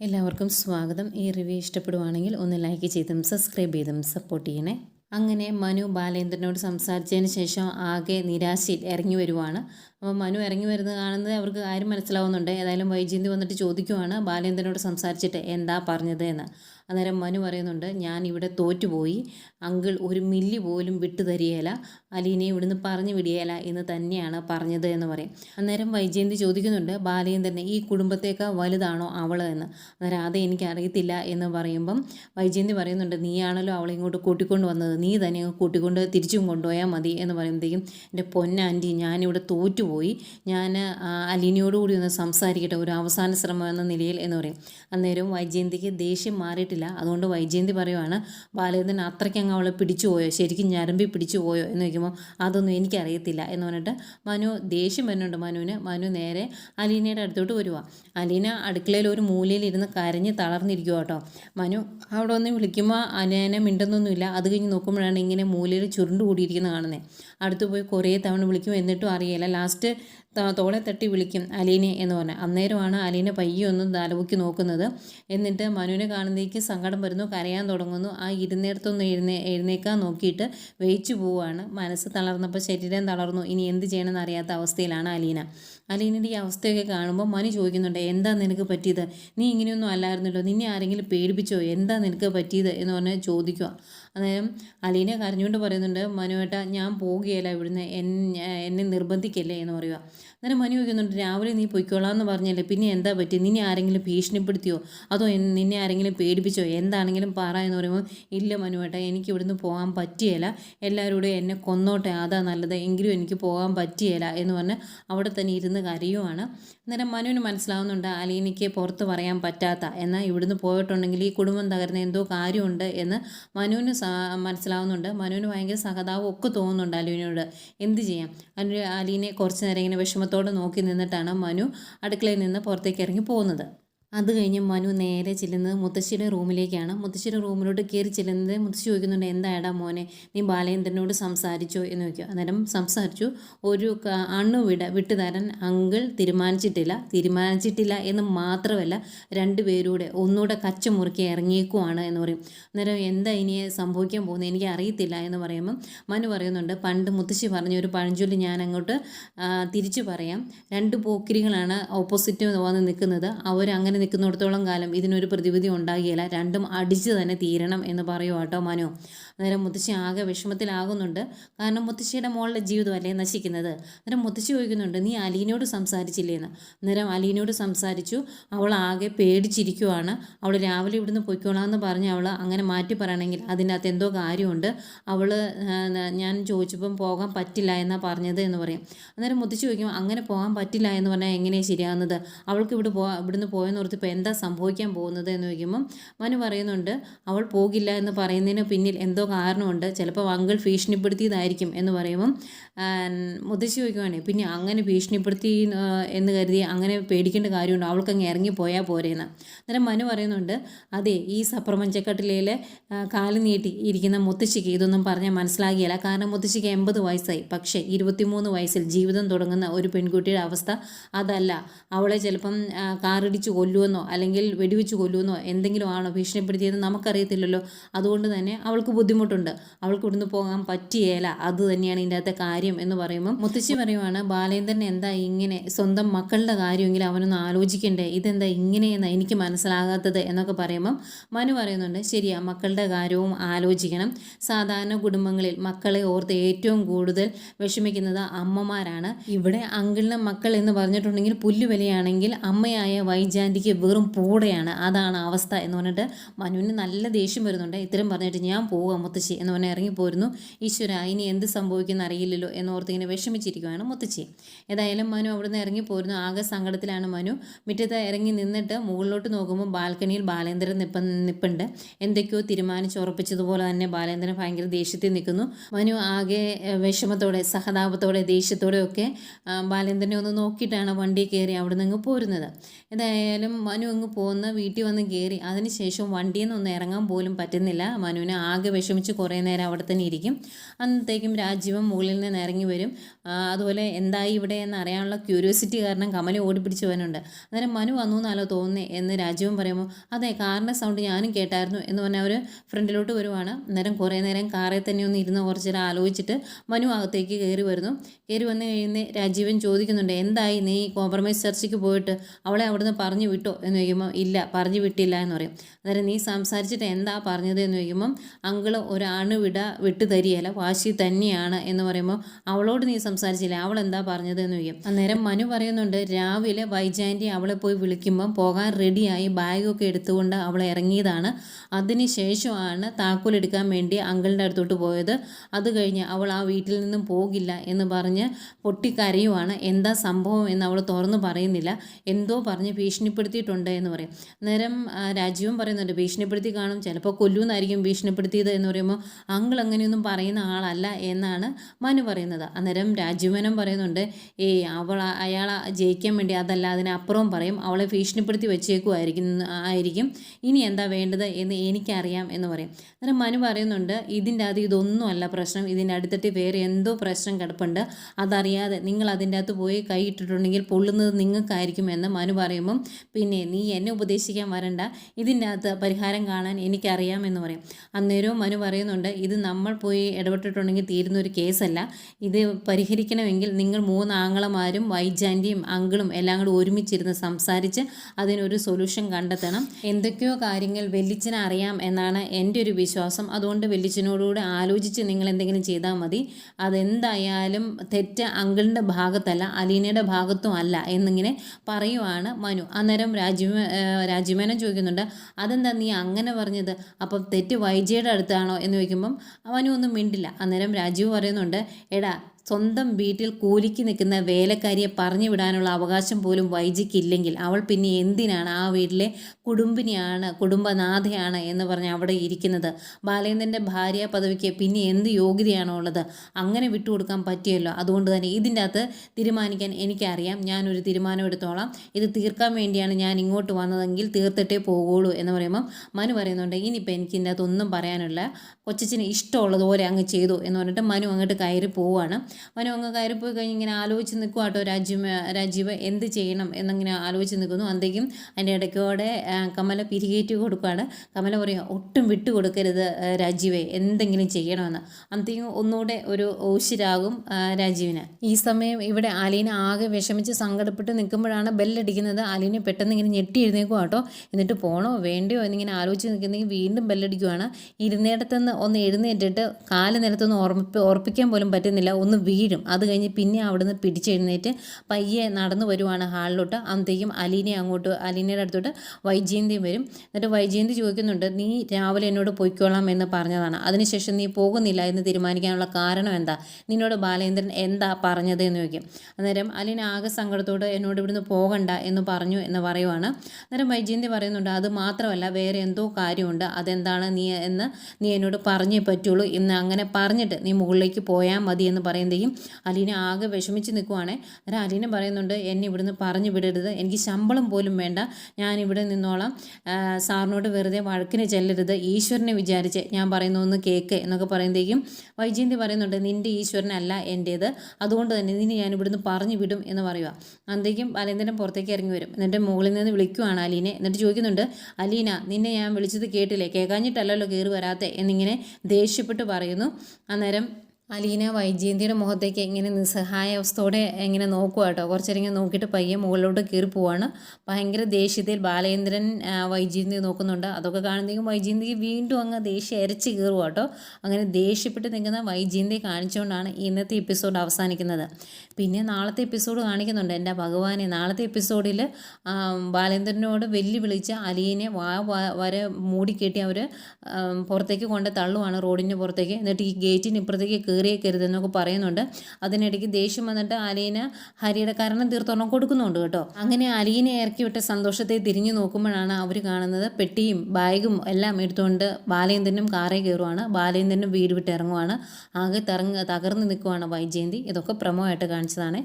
എല്ലാവർക്കും സ്വാഗതം. ഈ റിവ്യൂ ഇഷ്ടപ്പെടുവാണെങ്കിൽ ഒന്ന് ലൈക്ക് ചെയ്തും സബ്സ്ക്രൈബ് ചെയ്തും സപ്പോർട്ട് ചെയ്യണേ. അങ്ങനെ മനു ബാലേന്ദ്രനോട് സംസാരിച്ചതിന് ശേഷം ആകെ നിരാശയിൽ ഇറങ്ങി വരുവാണ്. അപ്പോൾ മനു ഇറങ്ങി വരുന്നത് കാണുന്നത് അവർക്ക് കാര്യം മനസ്സിലാവുന്നുണ്ട്. ഏതായാലും വൈജയന്തി വന്നിട്ട് ചോദിക്കുവാണ് ബാലേന്ദ്രനോട് സംസാരിച്ചിട്ട് എന്താ പറഞ്ഞത് എന്ന്. അന്നേരം മനു പറയുന്നുണ്ട് ഞാൻ ഇവിടെ തോറ്റുപോയി. അങ്കിൾ ഒരു മില്ലി പോലും വിട്ടു തരികയില്ല. അലീനെ ഇവിടുന്ന് പറഞ്ഞു വിടിയേല എന്ന് തന്നെയാണ് പറഞ്ഞത് എന്ന് പറയും. അന്നേരം വൈജയന്തി ചോദിക്കുന്നുണ്ട് ബാലേന്ദ്രനെ ഈ കുടുംബത്തേക്കാൾ വലുതാണോ അവൾ എന്ന്? അന്നേരം അത് എനിക്ക് അറിയത്തില്ല എന്ന് പറയുമ്പം വൈജയന്തി പറയുന്നുണ്ട് നീയാണല്ലോ അവളെ ഇങ്ങോട്ട് കൂട്ടിക്കൊണ്ട് വന്നത്. നീ തന്നെ കൂട്ടിക്കൊണ്ട് തിരിച്ചും കൊണ്ടുപോയാൽ മതി എന്ന് പറയുമ്പോഴത്തേക്കും എന്റെ പൊന്നാന്റി ഞാനിവിടെ തോറ്റുപോയി. ഞാൻ അലീനയോടുകൂടി കൂടി ഒന്ന് സംസാരിക്കട്ടെ. ഒരു അവസാന ശ്രമം എന്ന നിലയിൽ എന്ന് പറയും. അന്നേരം വൈജയന്തിക്ക് ദേഷ്യം മാറിയിട്ടില്ല അതുകൊണ്ട് വൈജയന്തി പറയുവാണ് ബാലചന്ദ്രൻ അത്രയ്ക്ക് അങ്ങ് അവളെ പിടിച്ചു പോയോ? ശരിക്കും ഞരമ്പി പിടിച്ചു പോയോ? എന്ന് ചോദിക്കുമ്പോൾ അതൊന്നും എനിക്കറിയത്തില്ല. എന്ന് പറഞ്ഞിട്ട് മനു ദേഷ്യം വരുന്നുണ്ട് മനുവിന്. മനു നേരെ അലീനയുടെ അടുത്തോട്ട് വരുക അലീന അടുക്കളയിൽ ഒരു മൂലയിൽ ഇരുന്ന് കരഞ്ഞ് തളർന്നിരിക്കുക കേട്ടോ. മനു അവിടെ ഒന്ന് വിളിക്കുമ്പോൾ അലീന മിണ്ടുന്നൊന്നുമില്ല. അത് കഴിഞ്ഞ് നോക്കുമ്പോഴാണ് ഇങ്ങനെ മൂലയിൽ ചുരുണ്ട് കൂടിയിരിക്കുന്നത് കാണുന്നത് അടുത്ത് പോയി കുറേ തവണ വിളിക്കും എന്നിട്ടും അറിയില്ല ലാസ്റ്റ് തോളെ തട്ടി വിളിക്കും അലീനെ എന്ന് പറഞ്ഞാൽ അന്നേരമാണ് അലീനെ പയ്യൊന്നും ഒന്ന് തലപൊക്കി നോക്കുന്നത്. എന്നിട്ട് മനുവിനെ കാണുന്നേക്ക് സങ്കടം വരുന്നു കരയാൻ തുടങ്ങുന്നു. ആ ഇരുന്നിടത്തൊന്ന് എഴുന്നേ എഴുന്നേക്കാൻ നോക്കിയിട്ട് വെയിച്ചു പോവുകയാണ്. മനസ്സ് തളർന്നപ്പോൾ ശരീരം തളർന്നു. ഇനി എന്ത് ചെയ്യണമെന്ന് അറിയാത്ത അവസ്ഥയിലാണ് അലീന. അലീനയുടെ ഈ അവസ്ഥയൊക്കെ കാണുമ്പോൾ മനു ചോദിക്കുന്നുണ്ട് എന്താ നിനക്ക് പറ്റിയത്? നീ ഇങ്ങനെയൊന്നും അല്ലായിരുന്നല്ലോ. നിന്നെ ആരെങ്കിലും പേടിപ്പിച്ചോ? എന്താ നിനക്ക് പറ്റിയത്? എന്ന് പറഞ്ഞ് ചോദിക്കുക. അന്നേരം അലീന കരഞ്ഞുകൊണ്ട് പറയുന്നുണ്ട് മനുവേട്ട ഞാൻ പോവുകയല്ല ഇവിടുന്ന്. എന്നെ നിർബന്ധിക്കല്ലേ? എന്ന് പറയുക. അന്നേരം മനു ചോദിക്കുന്നുണ്ട് രാവിലെ നീ പൊയ്ക്കോളാം എന്ന് പറഞ്ഞല്ലേ പിന്നെ എന്താ പറ്റി നിന്നെ ആരെങ്കിലും ഭീഷണിപ്പെടുത്തിയോ? അതോ നിന്നെ ആരെങ്കിലും പേടിപ്പിച്ചോ? എന്താണെങ്കിലും പറ എന്ന് പറയുമ്പോൾ ഇല്ല മനുവേട്ട എനിക്ക് ഇവിടുന്ന് പോകാൻ പറ്റിയല്ല എല്ലാവരോടും എന്നെ കൊന്നോട്ടെ അതാ നല്ലത്. എങ്കിലും എനിക്ക് പോകാൻ പറ്റിയല്ല എന്ന് പറഞ്ഞ് അവിടെ തന്നെ ഇരുന്ന് കരയുവാണ്. അന്നേരം മനുവിന് മനസ്സിലാവുന്നുണ്ട് അലീനയ്ക്ക് പുറത്ത് പറയാൻ പറ്റാത്ത എന്നാൽ ഇവിടുന്ന് പോയിട്ടുണ്ടെങ്കിൽ ഈ കുടുംബം തകർന്ന എന്തോ കാര്യമുണ്ട് എന്ന് മനുവിന് മനസ്സിലാവുന്നുണ്ട്. മനുവിന് ഭയങ്കര സഹതാപം ഒക്കെ തോന്നുന്നുണ്ട് അലീനയോട്. എന്ത് ചെയ്യാം? അലീനെ കുറച്ച് നേരം ഇങ്ങനെ വിഷമത്തോടെ നോക്കി നിന്നിട്ടാണ് മനു അടുക്കളയിൽ നിന്ന് പുറത്തേക്ക് ഇറങ്ങി പോകുന്നത്. അത് കഴിഞ്ഞ് മനു നേരെ ചെല്ലുന്നത് മുത്തശ്ശിയുടെ റൂമിലേക്കാണ്. മുത്തശ്ശിയുടെ റൂമിലോട്ട് കയറി ചെല്ലുന്നത് മുത്തശ്ശി ചോദിക്കുന്നുണ്ട് എന്തായടാ മോനെ നീ ബാലേന്ദ്രനോട് സംസാരിച്ചോ? എന്ന് ചോദിക്കുക. അന്നേരം സംസാരിച്ചു ഒരു അണ്ണു വിട വിട വിട്ടുതരാൻ അങ്കിൾ തീരുമാനിച്ചിട്ടില്ല തീരുമാനിച്ചിട്ടില്ല എന്ന് മാത്രമല്ല രണ്ടുപേരൂടെ ഒന്നുകൂടെ കച്ച മുറുക്കി ഇറങ്ങിയേക്കുവാണ് എന്ന് പറയും. അന്നേരം എന്താ ഇനി സംഭവിക്കാൻ പോകുന്നത്? എനിക്ക് അറിയത്തില്ല എന്ന് പറയുമ്പം മനു പറയുന്നുണ്ട് പണ്ട് മുത്തശ്ശി പറഞ്ഞ ഒരു പഴഞ്ചൊല്ലി ഞാൻ അങ്ങോട്ട് തിരിച്ചു പറയാം. രണ്ട് പോക്കിരികളാണ് ഓപ്പോസിറ്റ് വന്ന് നിൽക്കുന്നത്. അവരങ്ങനെ നിൽക്കുന്നിടത്തോളം കാലം ഇതിനൊരു പ്രതിവിധി ഉണ്ടാകിയില്ല. രണ്ടും അടിച്ച് തന്നെ തീരണം എന്ന് പറയുക കേട്ടോ മനു. അന്നേരം മുത്തശ്ശി ആകെ വിഷമത്തിലാകുന്നുണ്ട്. കാരണം മുത്തശ്ശിയുടെ മോളുടെ ജീവിതമല്ലേ നശിക്കുന്നത്? അന്നേരം മുത്തശ്ശി ചോദിക്കുന്നുണ്ട് നീ അലീനോട് സംസാരിച്ചില്ലേന്ന്? അന്നേരം അലീനോട് സംസാരിച്ചു അവൾ ആകെ പേടിച്ചിരിക്കുവാണ്. അവൾ രാവിലെ ഇവിടുന്ന് പൊയ്ക്കോളാമെന്ന് പറഞ്ഞ് അവൾ അങ്ങനെ മാറ്റി പറയണമെങ്കിൽ അതിന്റെ അകത്ത് എന്തോ കാര്യമുണ്ട്. അവൾ ഞാൻ ചോദിച്ചപ്പം പോകാൻ പറ്റില്ല എന്നാണ് പറഞ്ഞത് എന്ന് പറയും. അന്നേരം മുത്തശ്ശി ചോദിക്കും അങ്ങനെ പോകാൻ പറ്റില്ല എന്ന് പറഞ്ഞാൽ എങ്ങനെയാണ് ശരിയാകുന്നത് അവൾക്ക് ഇവിടെ പോ ഇവിടുന്ന് പോയെന്ന് ഇപ്പോൾ എന്താ സംഭവിക്കാൻ പോകുന്നത് എന്ന് ചോദിക്കുമ്പം മനു പറയുന്നുണ്ട് അവൾ പോകില്ല എന്ന് പറയുന്നതിന് പിന്നിൽ എന്തോ കാരണമുണ്ട്. ചിലപ്പോൾ അങ്കിൾ ഭീഷണിപ്പെടുത്തിയതായിരിക്കും എന്ന് പറയുമ്പം ആ, മുത്തശ്ശി ചോദിക്കുവാണേ പിന്നെ അങ്ങനെ ഭീഷണിപ്പെടുത്തി എന്ന് കരുതി അങ്ങനെ പേടിക്കേണ്ട കാര്യമുണ്ടോ? അവൾക്ക് അങ്ങ് ഇറങ്ങിപ്പോയാൽ പോരേന്ന്. അന്നേരം മനു പറയുന്നുണ്ട് അതെ ഈ സപ്രപഞ്ചക്കട്ടിലയിലെ കാൽ നീട്ടി ഇരിക്കുന്ന മുത്തശ്ശിക്ക് ഇതൊന്നും പറഞ്ഞാൽ മനസ്സിലാകിയല്ല കാരണം മുത്തശ്ശിക്ക് എൺപത് വയസ്സായി. പക്ഷേ ഇരുപത്തിമൂന്ന് വയസ്സിൽ ജീവിതം തുടങ്ങുന്ന ഒരു പെൺകുട്ടിയുടെ അവസ്ഥ അതല്ല. അവളെ ചിലപ്പം കാറിടിച്ച് കാറിടിച്ച് കൊല്ലുമെന്നോ അല്ലെങ്കിൽ വെടിവെച്ച് കൊല്ലുമെന്നോ എന്തെങ്കിലും ആണോ ഭീഷണിപ്പെടുത്തിയത് നമുക്കറിയത്തില്ലല്ലോ. അതുകൊണ്ട് തന്നെ അവൾക്ക് ബുദ്ധിമുട്ടുണ്ട്. അവൾക്ക് ഇവിടുന്ന് പോകാൻ പറ്റിയേല. അത് തന്നെയാണ് ഇതിന്റെ അകത്തെ കാര്യം എന്ന് പറയുമ്പോൾ മുത്തശ്ശി പറയുവാണ് ബാലേന്ദ്രൻ എന്താ ഇങ്ങനെ സ്വന്തം മക്കളുടെ കാര്യമെങ്കിലും അവനൊന്ന് ആലോചിക്കണ്ടേ? ഇതെന്താ ഇങ്ങനെയെന്ന് എനിക്ക് മനസ്സിലാകാത്തത്? എന്നൊക്കെ പറയുമ്പം മനു പറയുന്നുണ്ട് ശരിയാ മക്കളുടെ കാര്യവും ആലോചിക്കണം. സാധാരണ കുടുംബങ്ങളിൽ മക്കളെ ഓർത്ത് ഏറ്റവും കൂടുതൽ വിഷമിക്കുന്നത് അമ്മമാരാണ്. ഇവിടെ അങ്കിളിന് മക്കൾ എന്ന് പറഞ്ഞിട്ടുണ്ടെങ്കിൽ പുല്ലുവിലയാണെങ്കിൽ അമ്മയായ വൈജാന്തിക്ക് വെറും പൂടയാണ്. അതാണ് അവസ്ഥ എന്ന് പറഞ്ഞിട്ട് മനുവിന് നല്ല ദേഷ്യം വരുന്നുണ്ട്. ഇത്തരം പറഞ്ഞിട്ട് ഞാൻ പോവുക മുത്തശ്ശി എന്ന് പറഞ്ഞാൽ ഇറങ്ങിപ്പോരുന്നു ഈശ്വര ഇനി എന്ത് സംഭവിക്കുന്ന അറിയില്ലല്ലോ എന്നോർത്ത് ഇങ്ങനെ വിഷമിച്ചിരിക്കുകയാണ് മുത്തശ്ശി. ഏതായാലും മനു അവിടെ അവിടുന്ന് ഇറങ്ങിപ്പോരുന്നു ആകെ സങ്കടത്തിലാണ് മനു. മുറ്റത്ത് ഇറങ്ങി നിന്നിട്ട് മുകളിലോട്ട് നോക്കുമ്പോൾ ബാൽക്കണിയിൽ ബാലേന്ദ്രൻ നിപ്പ നിപ്പുണ്ട്. എന്തൊക്കെയോ തീരുമാനിച്ച് ഉറപ്പിച്ചതുപോലെ തന്നെ ബാലേന്ദ്രൻ ഭയങ്കര ദേഷ്യത്തിൽ നിൽക്കുന്നു. മനു ആകെ വിഷമത്തോടെ സഹതാപത്തോടെ ദേഷ്യത്തോടെ ഒക്കെ ബാലേന്ദ്രനെ ഒന്ന് നോക്കിയിട്ടാണ് വണ്ടി കയറി അവിടെ നിന്ന് പോരുന്നത്. ഏതായാലും മനു അങ്ങ് പോകുന്ന വീട്ടിൽ വന്ന് കയറി. അതിനുശേഷം വണ്ടിയിൽ നിന്ന് ഒന്ന് ഇറങ്ങാൻ പോലും പറ്റുന്നില്ല. മനുവിനെ ആകെ വിഷമിച്ച് കുറേ നേരം അവിടെ തന്നെ ഇരിക്കും. അന്നത്തേക്കും രാജീവൻ മുകളിൽ നിന്ന് ഇറങ്ങി വരും. അതുപോലെ എന്തായി ഇവിടെ എന്ന് അറിയാനുള്ള ക്യൂരിയോസിറ്റി കാരണം കമല ഓടിപ്പിടിച്ച് പോകാനുണ്ട് അന്നേരം മനു വന്നു എന്നാലോ തോന്നുന്നേ എന്ന് രാജീവൻ പറയുമ്പോൾ അതെ കാറിന്റെ സൗണ്ട് ഞാനും കേട്ടായിരുന്നു എന്ന് പറഞ്ഞാൽ അവർ ഫ്രണ്ടിലോട്ട് വരുവാണ്. അന്നേരം കുറേ നേരം കാറിൽ തന്നെ ഒന്ന് ഇരുന്ന് കുറച്ച് നേരം ആലോചിച്ചിട്ട് മനു അകത്തേക്ക് കയറി വരുന്നു. കയറി വന്ന് കഴിയുന്ന രാജീവൻ ചോദിക്കുന്നുണ്ട് എന്തായി? നീ കോംപ്രമൈസ് ചർച്ചയ്ക്ക് പോയിട്ട് അവളെ അവിടുന്ന് പറഞ്ഞു എന്ന് ചോദിക്കുമ്പോൾ ഇല്ല പറഞ്ഞു വിട്ടില്ല എന്ന് പറയും. അന്നേരം നീ സംസാരിച്ചിട്ട് എന്താ പറഞ്ഞത് എന്ന് ചോദിക്കുമ്പം അങ്കിൾ ഒരാണ് വിട വിട്ടു തരികയല്ല വാശി തന്നെയാണ് എന്ന് പറയുമ്പോൾ അവളോട് നീ സംസാരിച്ചില്ല അവൾ എന്താ പറഞ്ഞത് എന്ന് ചോദിക്കും. അന്നേരം മനു പറയുന്നുണ്ട് രാവിലെ വൈജാന്റി അവളെ പോയി വിളിക്കുമ്പം പോകാൻ റെഡിയായി ബാഗൊക്കെ എടുത്തുകൊണ്ട് അവൾ ഇറങ്ങിയതാണ്. അതിന് ശേഷമാണ് താക്കോലെടുക്കാൻ വേണ്ടി അങ്കിളിന്റെ അടുത്തോട്ട് പോയത്. അത് കഴിഞ്ഞ് അവൾ ആ വീട്ടിൽ നിന്നും പോകില്ല എന്ന് പറഞ്ഞ് പൊട്ടിക്കരയുവാണ്. എന്താ സംഭവം എന്ന് അവൾ തുറന്നു പറയുന്നില്ല. എന്തോ പറഞ്ഞ് ഭീഷണിപ്പെടുത്തിയിട്ടുണ്ട് എന്ന് പറയും. അന്നേരം രാജീവൻ പറയുന്നുണ്ട് ഭീഷണിപ്പെടുത്തി കാണും ചിലപ്പോൾ കൊല്ലുന്നായിരിക്കും ഭീഷണിപ്പെടുത്തിയത് എന്ന് പറയുമ്പോൾ അങ്കിൾ അങ്ങനെയൊന്നും പറയുന്ന ആളല്ല എന്നാണ് മനു പറയുന്നത്. അന്നേരം രാജീവനം പറയുന്നുണ്ട് ഏയ് അവൾ അയാൾ ജയിക്കാൻ വേണ്ടി അതല്ല അതിനപ്പുറവും പറയും അവളെ ഭീഷണിപ്പെടുത്തി വെച്ചേക്കുമായിരിക്കും ആയിരിക്കും. ഇനി എന്താ വേണ്ടത് എന്ന് എനിക്കറിയാം എന്ന് പറയും. അന്നേരം മനു പറയുന്നുണ്ട് ഇതിന്റെ അത് ഇതൊന്നും അല്ല പ്രശ്നം ഇതിന്റെ അടുത്തിട്ട് വേറെ എന്തോ പ്രശ്നം കിടപ്പുണ്ട്. അതറിയാതെ നിങ്ങൾ അതിന്റെ അകത്ത് പോയി കൈ ഇട്ടിട്ടുണ്ടെങ്കിൽ പൊള്ളുന്നത് നിങ്ങൾക്കായിരിക്കും എന്ന് മനു പറയുമ്പം പിന്നെ നീ എന്നെ ഉപദേശിക്കാൻ വരണ്ട. ഇതിന്റെ അകത്ത് പരിഹാരം കാണാൻ എനിക്കറിയാമെന്ന് പറയും. അന്നേരവും മനു പറയുന്നുണ്ട് ഇത് നമ്മൾ പോയി ഇടപെട്ടിട്ടുണ്ടെങ്കിൽ തീരുന്ന ഒരു കേസല്ല. ഇത് പരിഹരിക്കണമെങ്കിൽ നിങ്ങൾ മൂന്ന് ആങ്ങളമാരും വൈജാന്റിയും അങ്കിളും എല്ലാം കൂടി ഒരുമിച്ചിരുന്ന് സംസാരിച്ച് അതിനൊരു സൊല്യൂഷൻ കണ്ടെത്തണം. എന്തൊക്കെയോ കാര്യങ്ങൾ വെല്ലിച്ചിനെ അറിയാം എന്നാണ് എന്റെ ഒരു വിശ്വാസം. അതുകൊണ്ട് വെല്ലിച്ചിനോടുകൂടി ആലോചിച്ച് നിങ്ങൾ എന്തെങ്കിലും ചെയ്താൽ മതി. അതെന്തായാലും തെറ്റ് അങ്കിളിന്റെ ഭാഗത്തല്ല അലീനയുടെ ഭാഗത്തും അല്ല എന്നിങ്ങനെ പറയുവാണ് മനു. അന്നേരം രാജീവ് രാജീവനം ചോദിക്കുന്നുണ്ട് അതെന്താ നീ അങ്ങനെ പറഞ്ഞത്? അപ്പം തെറ്റ് വൈജയുടെ അടുത്താണോ? എന്ന് ചോദിക്കുമ്പം അവനും ഒന്നും മിണ്ടില്ല. അന്നേരം രാജീവ് പറയുന്നുണ്ട് എടാ സ്വന്തം വീട്ടിൽ കൂലിക്ക് നിൽക്കുന്ന വേലക്കാരിയെ പറഞ്ഞു വിടാനുള്ള അവകാശം പോലും വൈജിക്കില്ലെങ്കിൽ അവൾ പിന്നെ എന്തിനാണ് ആ വീട്ടിലെ കുടുംബിനിയാണ് കുടുംബനാഥയാണ് എന്ന് പറഞ്ഞ് അവിടെ ഇരിക്കുന്നത്? ബാലേന്ദ്രന്റെ ഭാര്യ പദവിക്ക് പിന്നെ എന്ത് യോഗ്യതയാണോ ഉള്ളത്? അങ്ങനെ വിട്ടുകൊടുക്കാൻ പറ്റിയല്ലോ. അതുകൊണ്ട് തന്നെ ഇതിന്റെ അകത്ത് തീരുമാനിക്കാൻ എനിക്കറിയാം. ഞാനൊരു തീരുമാനം എടുത്തോളാം. ഇത് തീർക്കാൻ വേണ്ടിയാണ് ഞാൻ ഇങ്ങോട്ട് വന്നതെങ്കിൽ തീർത്തിട്ടേ പോകുള്ളൂ എന്ന് പറയുമ്പം മനു പറയുന്നുണ്ട് ഇനിയിപ്പോൾ എനിക്ക് ഇതിന്റെ അകത്തൊന്നും പറയാനുള്ള കൊച്ചിന് ഇഷ്ടമുള്ളതുപോലെ അങ്ങ് ചെയ്തു എന്ന് പറഞ്ഞിട്ട് മനു അങ്ങോട്ട് കയറി പോവുകയാണ്. മനു കയറി പോയി കഴിഞ്ഞ് ഇങ്ങനെ ആലോചിച്ച് നിൽക്കും കേട്ടോ രാജീവ് രാജീവ് എന്ത് ചെയ്യണം എന്നിങ്ങനെ ആലോചിച്ച് നിൽക്കുന്നു. അന്തേക്കും അതിന്റെ ഇടയ്ക്കോടെ കമല പിരികേറ്റ് കൊടുക്കുകയാണ് കമല പറയും ഒട്ടും വിട്ടുകൊടുക്കരുത് രാജീവെ എന്തെങ്കിലും ചെയ്യണമെന്ന്. അന്തേക്കും ഒന്നുകൂടെ ഒരു ഓശിരാകും രാജീവിന്. ഈ സമയം ഇവിടെ അലീന ആകെ വിഷമിച്ച് സങ്കടപ്പെട്ട് നിൽക്കുമ്പോഴാണ് ബെല്ലടിക്കുന്നത്. അലീന പെട്ടെന്ന് ഇങ്ങനെ ഞെട്ടി എഴുന്നേക്കും കേട്ടോ എന്നിട്ട് പോണോ വേണ്ടയോ എന്നിങ്ങനെ ആലോചിച്ച് നിൽക്കുന്നെങ്കിൽ വീണ്ടും ബെല്ലടിക്കുവാണ്. ഇരുന്നിടത്തുനിന്ന് ഒന്ന് എഴുന്നേറ്റിട്ട് കാൽ നിലത്തൊന്ന് ഓർമ്മ ഓർപ്പിക്കാൻ പോലും പറ്റുന്നില്ല. ഒന്ന് വീഴും. അത് കഴിഞ്ഞ് പിന്നെ അവിടുന്ന് പിടിച്ചെഴുന്നേറ്റ് പയ്യെ നടന്നു വരുവാണ് ഹാളിലോട്ട്. അന്നത്തേക്കും അലീനെ അങ്ങോട്ട് അലീനയുടെ അടുത്തോട്ട് വൈജയന്തിയും വരും. എന്നിട്ട് വൈജയന്തി ചോദിക്കുന്നുണ്ട് നീ രാവിലെ എന്നോട് പൊയ്ക്കോളാം എന്ന് പറഞ്ഞതാണ്. അതിനുശേഷം നീ പോകുന്നില്ല എന്ന് തീരുമാനിക്കാനുള്ള കാരണം എന്താ? നിന്നോട് ബാലേന്ദ്രൻ എന്താ പറഞ്ഞത് എന്ന് ചോദിക്കും. അന്നേരം അലീന ആകെ സങ്കടത്തോട് എന്നോട് ഇവിടുന്ന് പോകണ്ട എന്ന് പറഞ്ഞു എന്ന് പറയുവാണ്. അന്നേരം വൈജയന്തി പറയുന്നുണ്ട് അത് മാത്രമല്ല വേറെ എന്തോ കാര്യമുണ്ട്. അതെന്താണ് നീ എന്ന് നീ എന്നോട് പറഞ്ഞേ പറ്റുള്ളൂ. ഇന്ന് അങ്ങനെ പറഞ്ഞിട്ട് നീ മുകളിലേക്ക് പോയാൽ മതി എന്ന് പറയുന്നത് ചെയ്യുമ്പോഴത്തേക്കും അലീന ആകെ വിഷമിച്ച് നിൽക്കുവാണേ അന്നേരം അലീന പറയുന്നുണ്ട് എന്നെ ഇവിടുന്ന് പറഞ്ഞു വിടരുത്. എനിക്ക് ശമ്പളം പോലും വേണ്ട. ഞാൻ ഇവിടെ നിന്നോളാം. സാറിനോട് വെറുതെ വഴക്കിന് ചെല്ലരുത്. ഈശ്വരനെ വിചാരിച്ച് ഞാൻ പറയുന്ന ഒന്ന് കേക്ക് എന്നൊക്കെ പറയുമ്പോഴേക്കും വൈജയന്തി പറയുന്നുണ്ട് നിന്റെ ഈശ്വരനല്ല എന്റേത് അതുകൊണ്ട് തന്നെ നിന്നെ ഞാൻ ഇവിടുന്ന് പറഞ്ഞു വിടും എന്ന് പറയുക അന്തേക്കും അലേന്ദ്രൻ പുറത്തേക്ക് ഇറങ്ങി വരും. എന്നിട്ട് മുകളിൽ നിന്ന് വിളിക്കുവാണ് അലീനെ. എന്നിട്ട് ചോദിക്കുന്നുണ്ട് അലീന നിന്നെ ഞാൻ വിളിച്ചത് കേട്ടില്ലേ? കേൾക്കാഞ്ഞിട്ടല്ലല്ലോ കയറി വരാത്തെ? എന്നിങ്ങനെ ദേഷ്യപ്പെട്ട് പറയുന്നു. അന്നേരം അലീന വൈജയന്തിയുടെ മുഖത്തേക്ക് ഇങ്ങനെ നിസ്സഹായ അവസ്ഥയോടെ ഇങ്ങനെ നോക്കുക കേട്ടോ? കുറച്ചേരം ഇങ്ങനെ നോക്കിയിട്ട് പയ്യെ മുകളിലോട്ട് കയറി പോവാണ്. ഭയങ്കര ദേഷ്യത്തിൽ ബാലേന്ദ്രൻ വൈജയന്തി നോക്കുന്നുണ്ട്. അതൊക്കെ കാണുന്നെങ്കിൽ വൈജയന്തിക്ക് വീണ്ടും അങ്ങ് ദേഷ്യം അരച്ച് കയറുക കേട്ടോ. അങ്ങനെ ദേഷ്യപ്പെട്ട് നിൽക്കുന്ന വൈജയന്തി കാണിച്ചുകൊണ്ടാണ് ഇന്നത്തെ എപ്പിസോഡ് അവസാനിക്കുന്നത്. പിന്നെ നാളത്തെ എപ്പിസോഡ് കാണിക്കുന്നുണ്ട് എന്റെ ഭഗവാനെ. നാളത്തെ എപ്പിസോഡിൽ ബാലേന്ദ്രനോട് വെല്ലുവിളിച്ച് അലീനെ വാ വരെ മൂടിക്കെട്ടി അവർ പുറത്തേക്ക് കൊണ്ട് തള്ളുവാണ് റോഡിന്റെ പുറത്തേക്ക്. എന്നിട്ട് ഈ ഗേറ്റിന് ഇപ്പുറത്തേക്ക് കയറിയേക്കരുതെന്നൊക്കെ പറയുന്നുണ്ട്. അതിനിടയ്ക്ക് ദേഷ്യം വന്നിട്ട് അലീന ഹരിയുടെ കരണം തീർത്തൊരെണ്ണം കൊടുക്കുന്നുണ്ട് കേട്ടോ. അങ്ങനെ അലീനെ ഇറക്കി വിട്ട സന്തോഷത്തെ തിരിഞ്ഞു നോക്കുമ്പോഴാണ് അവർ കാണുന്നത് പെട്ടിയും ബാഗും എല്ലാം എടുത്തുകൊണ്ട് ബാലേന്ദ്രനും കാറേ കയറുവാണ്. ബാലേന്ദ്രനും വീട് വിട്ട് ഇറങ്ങുവാണ്. ആകെ തറങ്ങ് തകർന്ന് നിൽക്കുവാണ് വൈജയന്തി. ഇതൊക്കെ പ്രമോ ആയിട്ട് കാണിച്ചതാണ്.